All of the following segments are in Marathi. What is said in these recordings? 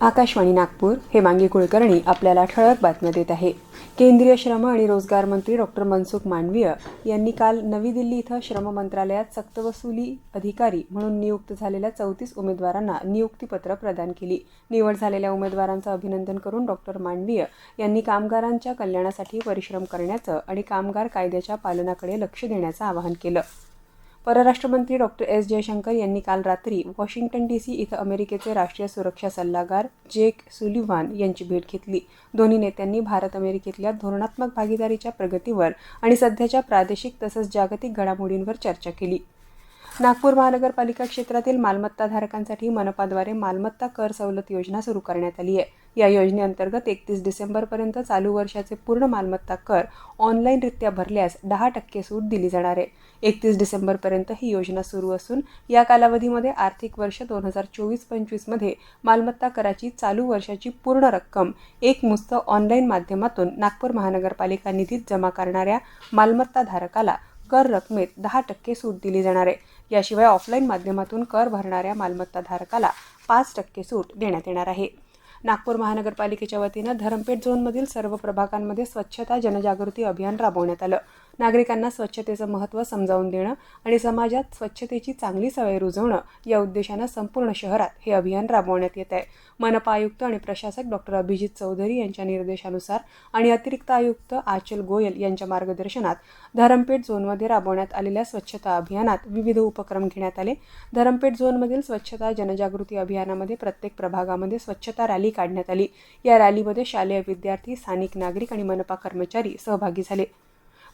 आकाशवाणी नागपूर हेमांगी कुलकर्णी आपल्याला ठळक बातम्या देत आहे. केंद्रीय श्रम आणि रोजगार मंत्री डॉक्टर मनसुख मांडवीय यांनी काल नवी दिल्ली इथं श्रम मंत्रालयात सक्तवसुली अधिकारी म्हणून नियुक्त झालेल्या चौतीस उमेदवारांना नियुक्तीपत्र प्रदान केली. निवड झालेल्या उमेदवारांचं अभिनंदन करून डॉक्टर मांडवीय यांनी कामगारांच्या कल्याणासाठी परिश्रम करण्याचं आणि कामगार कायद्याच्या पालनाकडे लक्ष देण्याचं आवाहन केलं. परराष्ट्र मंत्री डॉक्टर एस. जयशंकर यांनी काल रात्री वॉशिंग्टन डी सी इथं अमेरिकेचे राष्ट्रीय सुरक्षा सल्लागार जेक सुलिव्हान यांची भेट घेतली. दोन्ही नेत्यांनी भारत अमेरिकेतल्या धोरणात्मक भागीदारीच्या प्रगतीवर आणि सध्याच्या प्रादेशिक तसंच जागतिक घडामोडींवर चर्चा केली. नागपूर महानगरपालिका क्षेत्रातील मालमत्ताधारकांसाठी मनपाद्वारे मालमत्ता कर सवलत योजना सुरू करण्यात आली आहे. या योजनेअंतर्गत एकतीस डिसेंबरपर्यंत चालू वर्षाचे पूर्ण मालमत्ता कर ऑनलाईनरित्या भरल्यास दहा टक्के सूट दिली जाणार आहे. एकतीस डिसेंबरपर्यंत ही योजना सुरू असून या कालावधीमध्ये आर्थिक वर्ष दोन हजार चोवीस पंचवीसमध्ये मालमत्ता कराची चालू वर्षाची पूर्ण रक्कम एकमुस्त ऑनलाईन माध्यमातून नागपूर महानगरपालिका निधीत जमा करणाऱ्या मालमत्ताधारकाला कर रकमेत दहा टक्के सूट दिली जाणार आहे. याशिवाय ऑफलाईन माध्यमातून कर भरणाऱ्या मालमत्ताधारकाला पाच टक्के सूट देण्यात येणार आहे. नागपूर महानगरपालिकेच्या वतीनं धरमपेठ झोनमधील सर्व प्रभागांमध्ये स्वच्छता जनजागृती अभियान राबवण्यात आलं. नागरिकांना स्वच्छतेचं महत्त्व समजावून देणं आणि समाजात स्वच्छतेची चांगली सवय रुजवणं या उद्देशानं संपूर्ण शहरात हे अभियान राबवण्यात येत आहे मनपा आयुक्त आणि प्रशासक डॉक्टर अभिजित चौधरी यांच्या निर्देशानुसार आणि अतिरिक्त आयुक्त आचल गोयल यांच्या मार्गदर्शनात धरमपेठ झोनमध्ये राबवण्यात आलेल्या स्वच्छता अभियानात विविध उपक्रम घेण्यात आले. धरमपेठ झोनमधील स्वच्छता जनजागृती अभियानामध्ये प्रत्येक प्रभागामध्ये स्वच्छता रॅली काढण्यात आली. या रॅलीमध्ये शालेय विद्यार्थी स्थानिक नागरिक आणि मनपा कर्मचारी सहभागी झाले.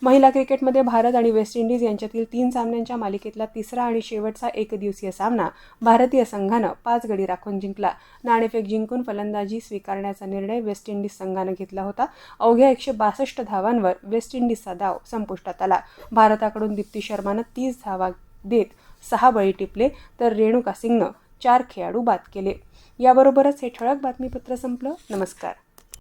महिला क्रिकेटमध्ये भारत आणि वेस्ट इंडिज यांच्यातील तीन सामन्यांच्या मालिकेतला तिसरा आणि शेवटचा एकदिवसीय सामना भारतीय संघानं पाच गडी राखून जिंकला. नाणेफेक जिंकून फलंदाजी स्वीकारण्याचा निर्णय वेस्ट इंडिज संघानं घेतला होता. अवघ्या एकशे बासष्ट धावांवर वेस्ट इंडिजचा धाव संपुष्टात आला. भारताकडून दीप्ती शर्मानं तीस धावा देत सहा बळी टिपले तर रेणुका सिंगनं चार खेळाडू बाद केले. याबरोबरच हे ठळक बातमीपत्र संपलं. नमस्कार.